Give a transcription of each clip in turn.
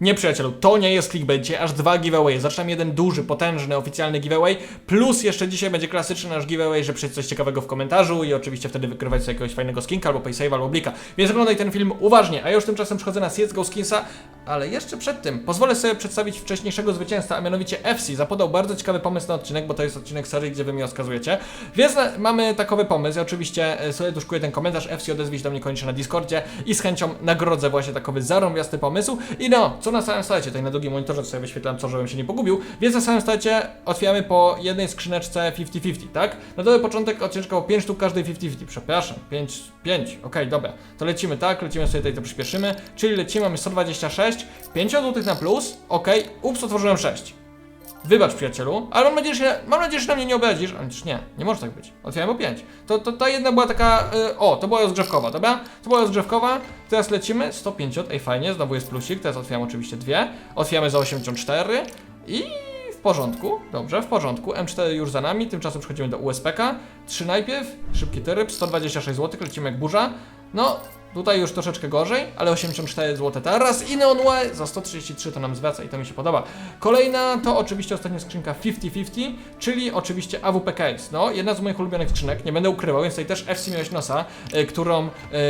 Nie przyjacielu, to nie jest clickbait, aż dwa giveaway. Zaczynam jeden duży, potężny, oficjalny giveaway, plus jeszcze dzisiaj będzie klasyczny nasz giveaway, że przyjdź coś ciekawego w komentarzu i oczywiście wtedy wykrywać sobie jakiegoś fajnego skinka, albo paysave, albo blika. Więc oglądaj ten film uważnie, a ja już tymczasem przychodzę na CSGO Skinsa, ale jeszcze przed tym pozwolę sobie przedstawić wcześniejszego zwycięzcę, a mianowicie FC. Zapodał bardzo ciekawy pomysł na odcinek, bo to jest odcinek serii, gdzie wy mi oskarżujecie. Więc e, mamy takowy pomysł. Ja oczywiście e, sobie tuszkuję ten komentarz. FC odezwij się do mnie koniecznie na Discordzie i z chęcią nagrodzę właśnie takowy zarąbiasty pomysł. I no, co na samym starcie, tutaj na drugim monitorze sobie wyświetlam co, żebym się nie pogubił. Więc na samym starcie otwieramy po jednej skrzyneczce 50-50, tak? Na dobry początek odcieczka o 5 sztuk każdej 50-50. Przepraszam, 5, 5, okej, okay, dobra. To lecimy, tak? Lecimy sobie tutaj, to przyspieszymy. Czyli lecimy, mamy 126. 5 zł na plus, okej, ups, otworzyłem 6. Wybacz przyjacielu, ale mam nadzieję, że, mam nadzieję, że na mnie nie obrazisz. Też nie, nie może tak być. Otwieram o 5. To, to ta jedna była taka, y, o, to była rozgrzewkowa, dobra? To była rozgrzewkowa, teraz lecimy, 150, ej fajnie, znowu jest plusik, teraz otwieram oczywiście dwie. Otwieramy za 84 i w porządku, dobrze, w porządku. M4 już za nami, tymczasem przechodzimy do USPK. 3 najpierw, szybki tryb, 126 zł, lecimy jak burza. No, tutaj już troszeczkę gorzej, ale 84 zł teraz i Neon Y za 133 to nam zwraca i to mi się podoba. Kolejna to oczywiście ostatnia skrzynka 50-50, czyli oczywiście AWP. No, jedna z moich ulubionych skrzynek, nie będę ukrywał, więc tutaj też FC miałeś nosa, y, którą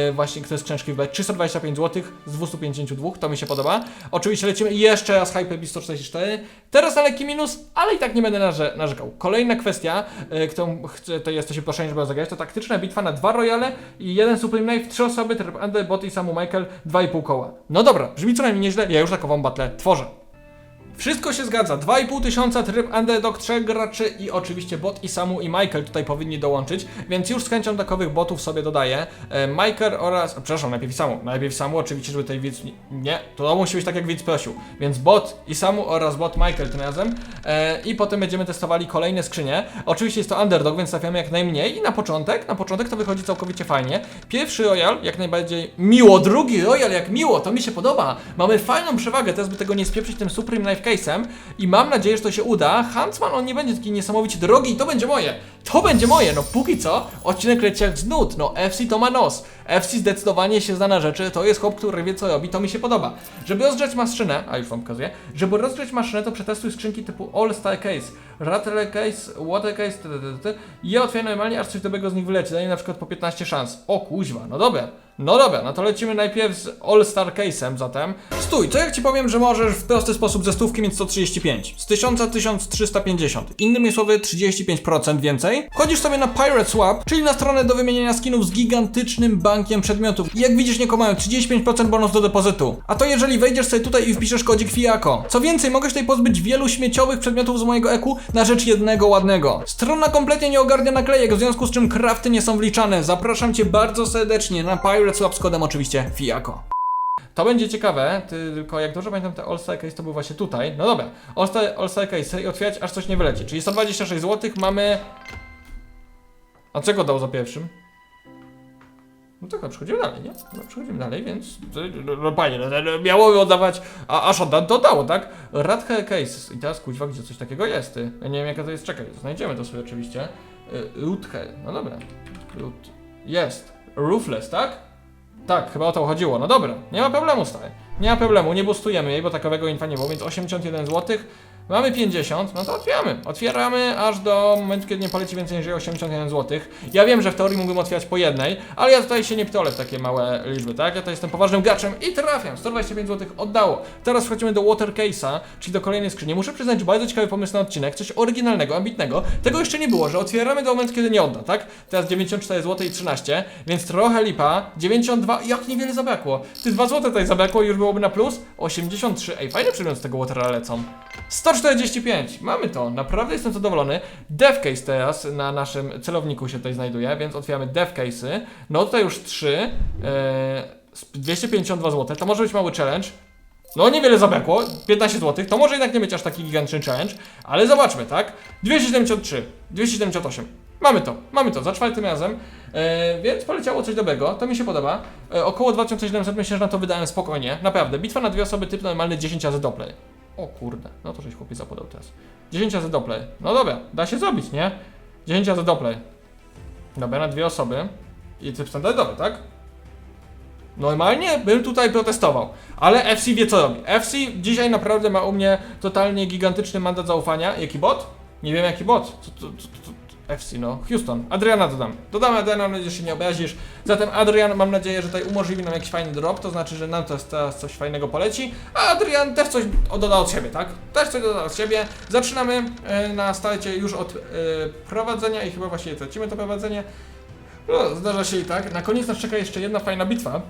y, właśnie, które skrzyneczki wybrać 325 zł z 252, to mi się podoba. Oczywiście lecimy jeszcze raz Hyper 144, teraz na lekki minus, ale i tak nie będę narze narzekał. Kolejna kwestia, y, którą chcę, to jesteście proszeni, żeby zagrać, to taktyczna bitwa na dwa royale i jeden Supreme Knife, trzy osoby, Under, Bot i Samu Michael, 2,5 koła. No dobra, brzmi co najmniej nieźle, ja już takową battle tworzę. Wszystko się zgadza. 2,5 tysiąca tryb underdog, 3 graczy i oczywiście bot i Samu i Michael tutaj powinni dołączyć, więc już z chęcią takowych botów sobie dodaję. E, Michael oraz, przepraszam, najpierw Samu, najpierw Samu, oczywiście, żeby tutaj widz, nie, to musi być tak jak widz prosił, więc bot i Samu oraz bot Michael tym razem e, i potem będziemy testowali kolejne skrzynie. Oczywiście jest to underdog, więc trafiamy jak najmniej i na początek, na początek to wychodzi całkowicie fajnie. Pierwszy royal jak najbardziej miło, drugi royal jak miło, to mi się podoba. Mamy fajną przewagę, teraz by tego nie spieprzyć tym Supreme Knife Case'em i mam nadzieję, że to się uda. Huntsman on nie będzie taki niesamowicie drogi i to będzie moje. To będzie moje, no póki co odcinek leci jak z nut, no FC to ma nos. FC zdecydowanie się zna na rzeczy, to jest chłop, który wie co robi, to mi się podoba. Żeby rozgrzać maszynę, a już wam pokazuję, żeby rozgrzać maszynę to przetestuj skrzynki typu All Star Case, Rattle Case, Water Case, i je otwieraj normalnie, aż coś dobrego z nich wyleci, daje na przykład po 15 szans. O kuźwa, no dobra. No dobra, no to lecimy najpierw z All Star Case'em zatem. Stój, to jak ci powiem, że możesz w prosty sposób ze stówki mieć 135, z 1000 1350, innymi słowy 35% więcej. Wchodzisz sobie na Pirate Swap, czyli na stronę do wymieniania skinów z gigantycznym bankiem przedmiotów. I jak widzisz, nie mają 35% bonus do depozytu. A to jeżeli wejdziesz sobie tutaj i wpiszesz kodzik FIAKO. Co więcej, mogę się tutaj pozbyć wielu śmieciowych przedmiotów z mojego EQ na rzecz jednego ładnego. Strona kompletnie nie ogarnia naklejek, w związku z czym crafty nie są wliczane. Zapraszam cię bardzo serdecznie na Pirate Swap z kodem oczywiście FIAKO. To będzie ciekawe, ty, tylko jak dobrze pamiętam, te All-Star Case to był właśnie tutaj. No dobra, All-Star All Case i otwierać aż coś nie wyleci. Czyli 126 zł mamy... A czego dał za pierwszym? No tak, przechodzimy dalej, nie? No przechodzimy dalej, więc... No panie, no, no, miało oddawać, a aż odda, to dało, tak? Radhe Case. I teraz kuźwa, gdzie coś takiego jest, ty? Ja nie wiem jaka to jest, czekaj, znajdziemy to sobie oczywiście. Y, Ruthe, no dobra. Rut... Jest. Roofless, tak? Tak, chyba o to chodziło. No dobra, nie ma problemu, stary. Nie ma problemu, nie boostujemy jej, bo takowego infa nie było, więc 81 zł. Mamy 50, no to otwieramy. Otwieramy aż do momentu, kiedy nie poleci więcej niż 81 zł. Ja wiem, że w teorii mógłbym otwierać po jednej, ale ja tutaj się nie ptolę w takie małe liczby, tak? Ja tutaj jestem poważnym graczem i trafiam. 125 zł oddało. Teraz wchodzimy do Water Case'a, czyli do kolejnej skrzyni. Muszę przyznać, że bardzo ciekawy pomysł na odcinek, coś oryginalnego, ambitnego. Tego jeszcze nie było, że otwieramy do momentu, kiedy nie odda, tak? Teraz 94 zł i 13, więc trochę lipa. 92, jak niewiele zabrakło. Ty 2 zł tutaj zabrakło i już byłoby na plus. 83, ej, fajne przedmioty z tego Watera lecą. 145, mamy to, naprawdę jestem zadowolony. Devcase teraz na naszym celowniku się tutaj znajduje, więc otwieramy devcase'y. No tutaj już 3, e, 252 zł, to może być mały challenge. No niewiele zabrakło, 15 zł, to może jednak nie być aż taki gigantyczny challenge, ale zobaczmy, tak? 273, 278, mamy to, mamy to, za czwartym razem, e, więc poleciało coś dobrego, to mi się podoba. E, około 2700 myślę, że na to wydałem spokojnie, naprawdę. Bitwa na dwie osoby, typ normalny 10 razy doplay. O kurde, no to żeś chłopiec zapodał teraz. 10 razy doplay. No dobra, da się zrobić, nie? 10 razy doplay. Dobra, na dwie osoby. I typ standardowy, tak? Normalnie bym tutaj protestował. Ale FC wie co robi. FC dzisiaj naprawdę ma u mnie totalnie gigantyczny mandat zaufania. Jaki bot? Nie wiem jaki bot. Co, co, co, FC, no. Houston. Adriana dodam. Dodamy Adriana, mam nadzieję, że się nie obrazisz. Zatem Adrian, mam nadzieję, że tutaj umożliwi nam jakiś fajny drop, to znaczy, że nam teraz, teraz coś fajnego poleci, a Adrian też coś doda od siebie, tak? Też coś doda od siebie. Zaczynamy e, na starcie już od e, prowadzenia i chyba właśnie tracimy to prowadzenie. No, zdarza się i tak. Na koniec nas czeka jeszcze jedna fajna bitwa.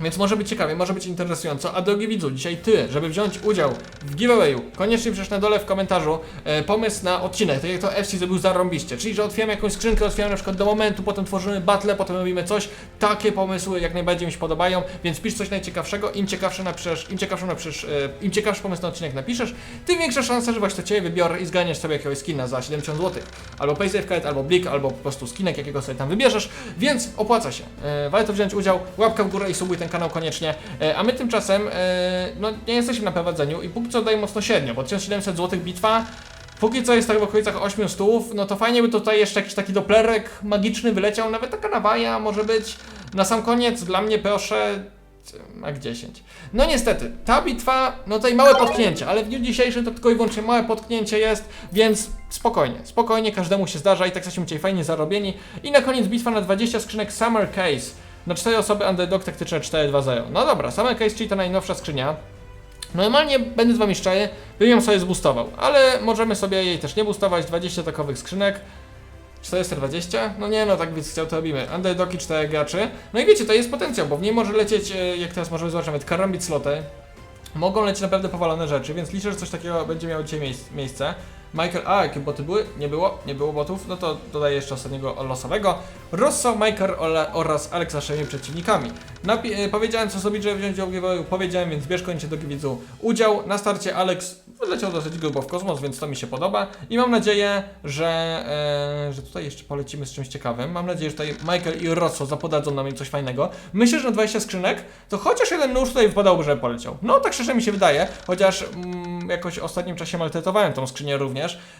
Więc może być ciekawie, może być interesująco. A drogi widzu, dzisiaj ty, żeby wziąć udział w giveawayu, koniecznie pisz na dole w komentarzu e, pomysł na odcinek, tak jak to FC zrobił zarąbiście. Czyli, że otwieramy jakąś skrzynkę, otwieramy na przykład do momentu, potem tworzymy battle, potem robimy coś. Takie pomysły jak najbardziej mi się podobają, więc pisz coś najciekawszego. Im ciekawsze napiszesz, im ciekawszy napiszesz, e, im ciekawszy pomysł na odcinek napiszesz, tym większa szansa, że właśnie to ciebie wybiorę i zganiesz sobie jakiegoś skina za 70 zł. Albo PaySafe Card, albo Blik, albo po prostu skinek, jakiego sobie tam wybierzesz, więc opłaca się. E, warto wziąć udział, łapka w górę i subuj ten kanał koniecznie. E, a my tymczasem, e, no nie jesteśmy na prowadzeniu i póki co daje mocno średnio, bo 1700 zł bitwa, Póki co jest tak w okolicach 8 stów, no to fajnie by tutaj jeszcze jakiś taki doplerek magiczny wyleciał, nawet taka nawaja może być. Na sam koniec dla mnie proszę Mak 10. No niestety, ta bitwa, no tutaj małe potknięcie, ale w dniu dzisiejszym to tylko i wyłącznie małe potknięcie jest, więc spokojnie, spokojnie, każdemu się zdarza i tak jesteśmy dzisiaj fajnie zarobieni. I na koniec bitwa na 20 skrzynek Summer Case. Na 4 osoby Underdog taktyczne 4-2-0. No dobra, Summer Case, czyli ta najnowsza skrzynia. Normalnie, będę z wami szczery, bym ją sobie zboostował, ale możemy sobie jej też nie boostować, 20 takowych skrzynek. 420? No nie no, tak więc chciał to robimy. Underdogi 4 graczy. No i wiecie, to jest potencjał, bo w niej może lecieć, e, jak teraz możemy zobaczyć, nawet karambit sloty. Mogą lecieć naprawdę powalone rzeczy, więc liczę, że coś takiego będzie miało dzisiaj miejsc- miejsce. Michael, a jakie boty były? Nie było, nie było botów, no to dodaję jeszcze ostatniego losowego. Rosso, Michael oraz Alex naszymi przeciwnikami. Napi- e, powiedziałem co zrobić, żeby wziąć udział w giveawayu, powiedziałem, więc bierz koniecznie do widzu udział. Na starcie Alex wyleciał dosyć grubo w kosmos, więc to mi się podoba i mam nadzieję, że, e, że tutaj jeszcze polecimy z czymś ciekawym. Mam nadzieję, że tutaj Michael i Rosso zapodadzą nam coś fajnego. Myślę, że na 20 skrzynek to chociaż jeden nóż tutaj wypadałoby, żeby poleciał. No tak szczerze mi się wydaje, chociaż mm, jakoś w ostatnim czasie maltretowałem tą skrzynię również,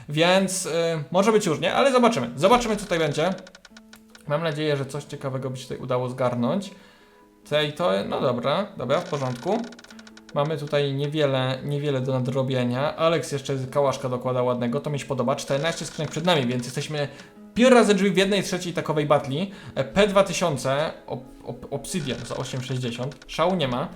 więc e, może być różnie, ale zobaczymy. Zobaczymy co tutaj będzie. Mam nadzieję, że coś ciekawego by się tutaj udało zgarnąć. Tutaj to, no dobra, dobra, w porządku. Mamy tutaj niewiele, niewiele do nadrobienia. Alex jeszcze kałaszka dokłada ładnego, to mi się podoba. 14 skrzynek przed nami, więc jesteśmy piór razy drzwi w jednej trzeciej takowej batli. E, P2000, ob, ob, Obsidian za 860. Szału nie ma.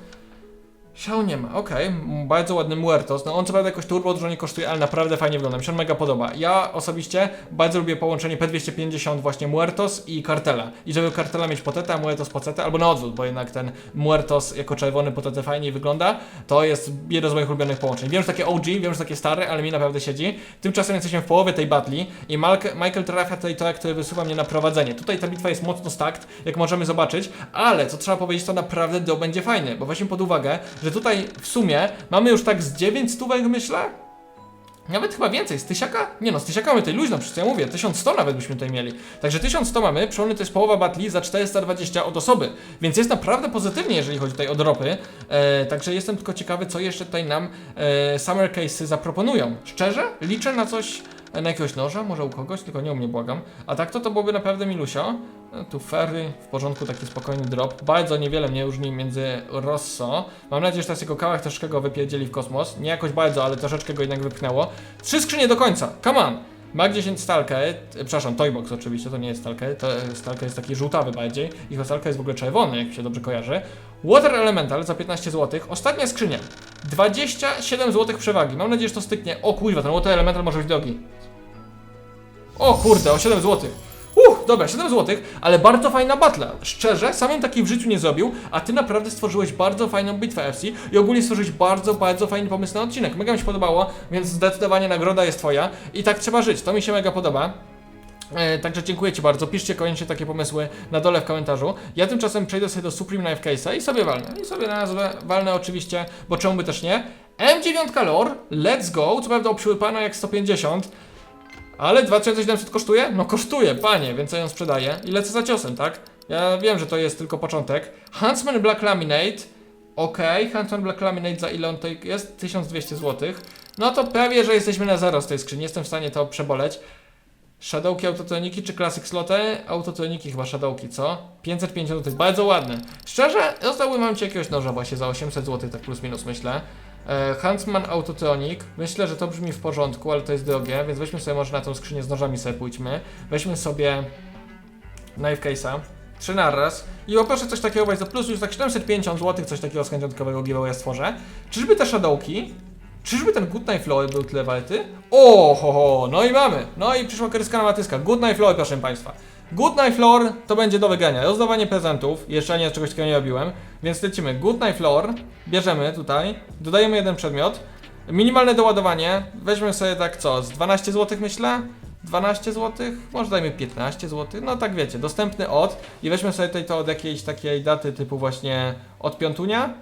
Szału nie ma, okej. M, Bardzo ładny Muertos. No on co prawda jakoś turbo dużo nie kosztuje, ale naprawdę fajnie wygląda. Mi się on mega podoba. Ja osobiście bardzo lubię połączenie P250 właśnie Muertos i Kartela. I żeby Kartela mieć potetę, a Muertos pocetę, albo na odwrót, bo jednak ten Muertos jako czerwony potetę fajniej wygląda. To jest jedno z moich ulubionych połączeń. Wiem, że takie OG, wiem, że takie stare, ale mi naprawdę siedzi. Tymczasem jesteśmy w połowie tej batli i Michael trafia tutaj to, który wysuwa mnie na prowadzenie. Tutaj ta bitwa jest mocno stacked, jak możemy zobaczyć, ale co trzeba powiedzieć, to naprawdę do będzie fajny, bo weźmy pod uwagę, że tutaj w sumie mamy już tak z 9 stówek myślę, nawet chyba więcej, z tysiaka? Nie no, z tysiaka mamy tutaj luźno, przecież ja mówię, 1100 nawet byśmy tutaj mieli. Także 1100 mamy, przypomnę, to jest połowa batli za 420 od osoby, więc jest naprawdę pozytywnie, jeżeli chodzi tutaj o dropy. E, także jestem tylko ciekawy, co jeszcze tutaj nam e, Summer Case'y zaproponują. Szczerze, liczę na coś, e, na jakiegoś noża, może u kogoś, tylko nie u mnie, błagam. A tak to to byłoby naprawdę milusio. E, Tu ferry, w porządku, taki spokojny drop. Bardzo niewiele mnie różni między Rosso. Mam nadzieję, że teraz jego kałach troszkę go wypierdzieli w kosmos. Nie jakoś bardzo, ale troszeczkę go jednak wypchnęło. Trzy skrzynie do końca, come on! Mag 10 Stalker, przepraszam, Toybox oczywiście, to nie jest Stalker, to e, Stalker jest taki żółtawy bardziej. Ich Stalker jest w ogóle czerwony, jak się dobrze kojarzy. Water Elemental za 15 zł. Ostatnia skrzynia. 27 zł przewagi. Mam nadzieję, że to styknie. O kurwa, ten Water Elemental może być drogi. O kurde, o 7 zł. Dobra, 7 zł, ale bardzo fajna batla. Szczerze, samym takiej w życiu nie zrobił, a ty naprawdę stworzyłeś bardzo fajną bitwę FC i ogólnie stworzyłeś bardzo, bardzo fajny pomysł na odcinek. Mega mi się podobało, więc zdecydowanie nagroda jest twoja i tak trzeba żyć. To mi się mega podoba. E, także dziękuję Ci bardzo. Piszcie koniecznie takie pomysły na dole w komentarzu. Ja tymczasem przejdę sobie do Supreme Knife Case'a i sobie walnę. I sobie na nazwę walnę oczywiście, bo czemu by też nie. M9 Lore, let's go. Co prawda obsiłypana jak 150. Ale 2700 kosztuje? No kosztuje, panie, więc ja ją sprzedaję i lecę za ciosem, tak? Ja wiem, że to jest tylko początek. Huntsman Black Laminate. Okej, Huntsman Black Laminate za ile on tutaj jest? 1200 zł. No to prawie, że jesteśmy na zero z tej skrzyni, jestem w stanie to przeboleć. Shadowki, autotoniki czy Classic Sloty? Autotoniki chyba Shadowki, co? 550 zł, bardzo ładne. Szczerze, zostałbym mam ci jakiegoś noża właśnie za 800 zł, tak plus minus myślę. E, Huntsman Autotonic, myślę, że to brzmi w porządku, ale to jest drogie, więc weźmy sobie może na tą skrzynię z nożami sobie pójdźmy. Weźmy sobie knife case'a, trzy na raz i poproszę coś takiego właśnie za plus już tak 750 zł, coś takiego z chęciątkowego giveawaya stworzę. Czyżby te Shadowki Czyżby ten Good Night Flowy był tyle warty? O, ho, ho, no i mamy. No i przyszła kryskana matyska. Good Night Flowy, proszę Państwa. Good Night Floor to będzie do wygrania. Rozdawanie prezentów. Jeszcze nie czegoś takiego nie robiłem. Więc lecimy. Good Night Floor. Bierzemy tutaj. Dodajemy jeden przedmiot. Minimalne doładowanie. Weźmy sobie tak co? Z 12 zł myślę? 12 zł? Może dajmy 15 zł. No tak wiecie. Dostępny od. I weźmy sobie tutaj to od jakiejś takiej daty typu właśnie od piątunia.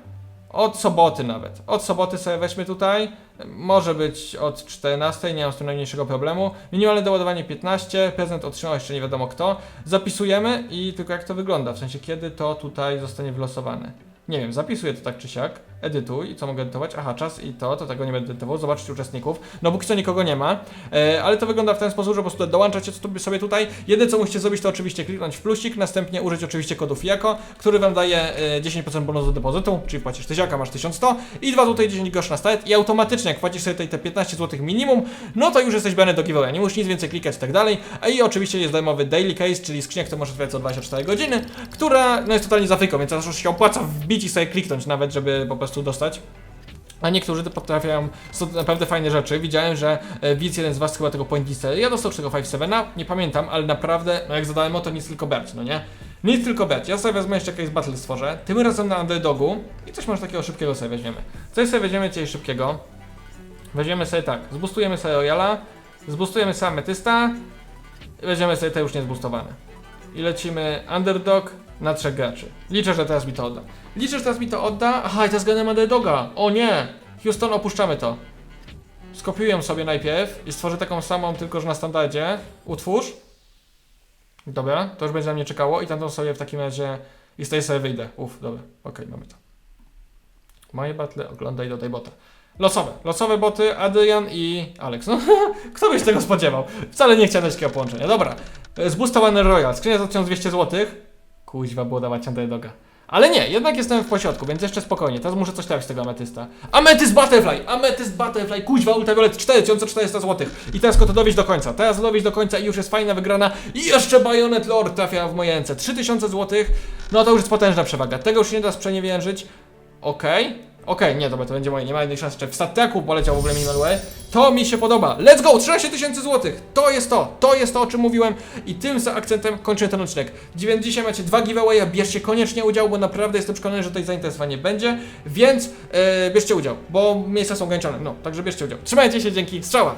Od soboty nawet. Od soboty sobie weźmy tutaj. Może być od 14, nie mam z tym najmniejszego problemu. Minimalne doładowanie 15, prezent otrzymał jeszcze nie wiadomo kto. Zapisujemy i tylko jak to wygląda, w sensie kiedy to tutaj zostanie wylosowane. Nie wiem, zapisuję to tak czy siak, edytuj co mogę edytować? Aha, czas i to, to tego nie będę edytował, zobaczcie uczestników. No póki co nikogo nie ma, e, ale to wygląda w ten sposób, że po prostu dołączacie sobie tutaj. Jedyne co musicie zrobić to oczywiście kliknąć w plusik, następnie użyć oczywiście kodu FIAKO, który wam daje e, 10% bonusu do depozytu, czyli płacisz 1000, masz 1100 i 2 zł 10 groszy na start i automatycznie jak płacisz sobie tutaj te 15 zł minimum, no to już jesteś brany do giveawaya, nie musisz nic więcej klikać i tak dalej. A i oczywiście jest darmowy daily case, czyli skrzynia, którą możesz otwierać co 24 godziny, która no jest totalnie za fryką, więc aż się opłaca wbić i sobie kliknąć nawet, żeby po prostu dostać. A niektórzy to potrafią, są naprawdę fajne rzeczy. Widziałem, że e, widz jeden z was chyba tego point listę. Ja dostał czego 5-7, nie pamiętam, ale naprawdę, no jak zadałem o to nic tylko brać, no nie? Nic tylko brać. Ja sobie wezmę jeszcze jakieś battle stworzę, tym razem na underdogu i coś może takiego szybkiego sobie weźmiemy. Coś sobie weźmiemy dzisiaj szybkiego. Weźmiemy sobie tak, zbustujemy sobie Royala, zbustujemy sobie Ametysta weźmiemy sobie te już niezbustowane. I lecimy underdog na trzech graczy. Liczę, że teraz mi to odda. Liczę, że teraz mi to odda. Aha, i teraz gadam underdoga. O nie! Houston, opuszczamy to. Skopiuję sobie najpierw i stworzę taką samą, tylko że na standardzie. Utwórz. Dobra, to już będzie na mnie czekało i tamtą sobie w takim razie i z tej sobie wyjdę. Uff, dobra, okej, mamy to. Moje battle, oglądaj do tej bota. Losowe, losowe boty, Adrian i Alex. No, kto by się tego spodziewał? Wcale nie chciałem takiego połączenia. Dobra, E, zboostowany Royal, skrzynia za 1200 zł. Kuźwa, było dawać underdoga. Ale nie, jednak jestem w pośrodku, więc jeszcze spokojnie. Teraz muszę coś trafić z tego ametysta. Ametyst Butterfly! Ametyst Butterfly! Kuźwa, ultraviolet 4400 zł. I teraz go to dowieść do końca. Teraz dowieść do końca i już jest fajna wygrana. I jeszcze Bayonet Lord trafia w moje ręce. 3000 zł. No to już jest potężna przewaga. Tego już nie da sprzeniewierzyć. Okej. Okej, nie, dobra, to będzie moje, nie ma innej szans. Jeszcze w statku poleciał w ogóle minimal way. To mi się podoba. Let's go! 13 tysięcy złotych! To jest to! To jest to, o czym mówiłem. I tym akcentem kończę ten odcinek. Dzisiaj macie dwa giveawaya, bierzcie koniecznie udział, bo naprawdę jestem przekonany, że tutaj zainteresowanie będzie. Więc e, bierzcie udział, bo miejsca są ograniczone. No, także bierzcie udział. Trzymajcie się, dzięki, strzała!